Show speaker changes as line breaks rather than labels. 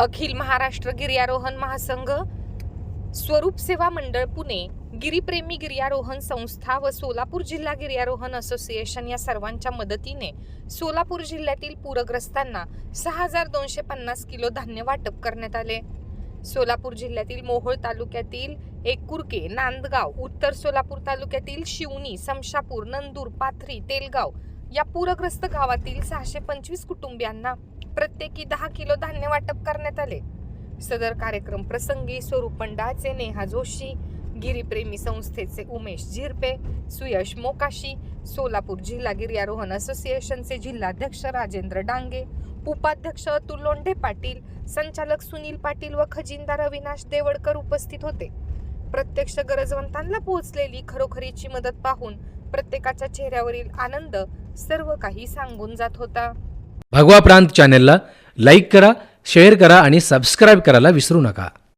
अखिल महाराष्ट्र गिर्यारोहण महासंघ स्वरूप सेवा मंडळ पुणे गिरीप्रेमी गिर्यारोहण संस्था व सोलापूर जिल्हा गिर्यारोहण असोसिएशन या सर्वांच्या मदतीने सोलापूर जिल्ह्यातील पूरग्रस्तांना सहा हजार दोनशे पन्नास किलो धान्य वाटप करण्यात आले सोलापूर जिल्ह्यातील मोहोळ तालुक्यातील एकुर्के नांदगाव उत्तर सोलापूर तालुक्यातील शिवणी समशापूर नंदूर पाथरी तेलगाव या पूरग्रस्त गावातील सहाशे पंचवीस कुटुंबियांना प्रत्येकी दहा किलो धान्य वाटप करण्यात आले सदर कार्यक्रम प्रसंगी स्वरूप पंडाचे नेहा जोशी गिरीप्रेमी संस्थेचे उमेश झिरपे सुयश मोकाशी सोलापूर जिल्हा गिर्यारोहण असोसिएशनचे जिल्हाध्यक्ष राजेंद्र डांगे उपाध्यक्ष अतुल लोंढे पाटील संचालक सुनील पाटील व खजिनदार अविनाश देवडकर उपस्थित होते प्रत्यक्ष गरजवंतांना पोहोचलेली खरोखरीची मदत पाहून प्रत्येकाच्या चेहऱ्यावरील आनंद सर्व काही सांगून जात होता
भगवा प्रांत चॅनेलला लाईक करा शेअर करा आणि सबस्क्राईब करायला विसरू नका